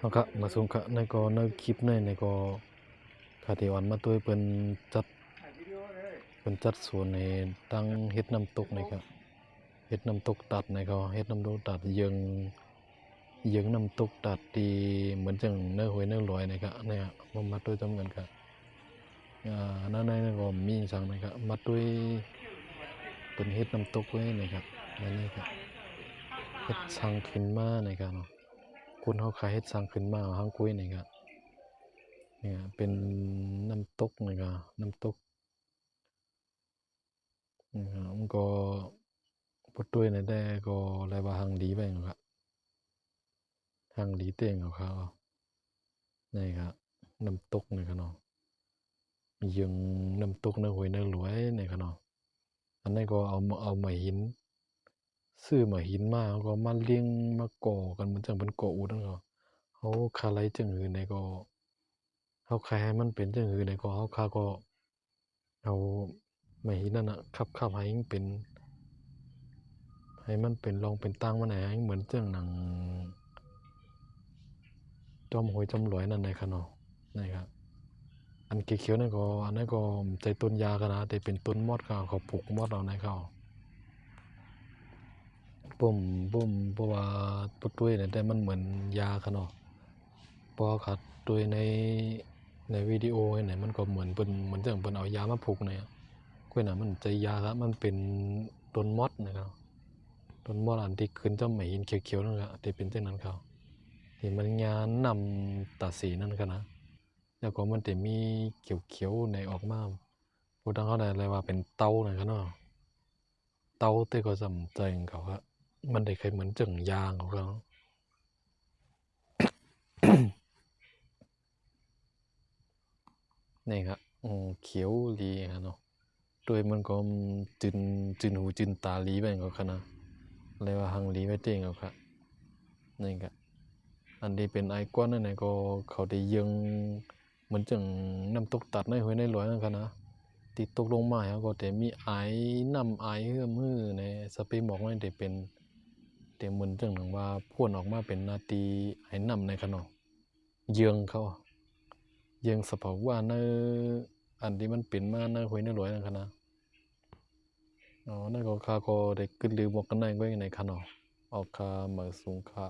เนาะครับมาส่งกะในก็ในคลิปในในก็คาที่วันมาตัวเพิ่นจัดเพิ่นจัดสวนในตั้งเฮ็ดน้ำตกนี่ครับเฮ็ดน้ำตกตัดในก็เฮ็ดน้ำตกตัดยิงยิงน้ำตกตัดที่เหมือนจังเนื้อหวยเนื้อลอยนี่ครับเนี่ยมามาด้วยตำกันครับอ่านั่นในก็มีสังนะครับมาด้วยเพิ่นเฮ็ดน้ำตกไว้นะครับนั่นนี่ครับเฮ็ดสังขึ้นมานี่ครับเนาะ คนเขาขายเฮ็ดสร้างขึ้นมาห้างกุ้ยนี่ก็เนี่ยเป็นน้ำตกนี่ก็น้ำตกนี่ก็มันก็บ่ด้วยนี่ได้ก็แลว่าหังดีไปก็หังดีเต้งของเขานี่ก็น้ำตกนี่ก็เนาะยังน้ำตกในห้วยในหลวยนี่ก็เนาะอันนี้ก็เอาเอามาหิน ซื้อมาหินมาแล้วก็มาเลี้ยงมาก่อกันเหมือนจังเป็นก่ออูนั่นก็เขาคาไลจังหือในก็เขาคายให้มันเป็นจังหือในก็เขาคาก็เอามาหินนั่นน่ะขับขับให้เป็นให้มันเป็นรองเป็นตั้งมาไหนให้เหมือนเจังหนัง จอมหวยจอมหลวยนั่นในคะนาะนี่ครับอันเขียวๆนั่นก็อันนั้นก็ใจต้นยากันนะแต่เป็นต้นมอดเขาเขาปลูกมอดเอาในเขา ผมผมเพราะว่าปดด้วยเนี่ยแต่มันเหมือนยาค่ะเนาะพอขัดด้วยในในวิดีโอเนี่ยมันก็เหมือนเป็นเหมือนจังเป็นเอายามาผูกเนี่ยกล้วยน่ะมันใจยาครับมันเป็นต้นมอดนะครับต้นมอดอันที่ขึ้นเจ้าไหมหินเขียวๆนั่นครับที่เป็นเช่นนั้นเขาที่มันยานนำตาสีนั่นครับนะแล้วก็มันจะมีเขียวๆในออกมาพูดทางเขาได้เลยว่าเป็นเต้านะครับเนาะเต้าเต้ก็จำใจของเขาครับ มันได้เคยเหมือนจังยางของเขานี่ครับอืมเขียวดีครับเนาะโดยมันก็จืนจืนหูจืนตาลีไปกับคณะเรียกว่าหังลีไปเต้งกับครับนี่ครับอันที่เป็นไอคอนนั่นน่ะก็เขาได้ยังเหมือนจังน้ำตกตัดในห้วยในหลวงนั่นครับนะติดตกลงมาแล้วก็แต่มีไอ้น้ำไอ้เฮือมือในสเปรย์หมอกนั่นได้เป็น แต่เหมือนจังหนังว่าพ่นออกมาเป็นนาตีไอ้นำในขนมเยืองเขาเยืองสภาวะเนออันที่มันเป็นมาเนอหวยเนอรวยนั่นคณะอ๋อนั่นก็คาก็ได้ขึ้นลือบอกกันได้ก็ในขนมออกคาเหมือสูงคา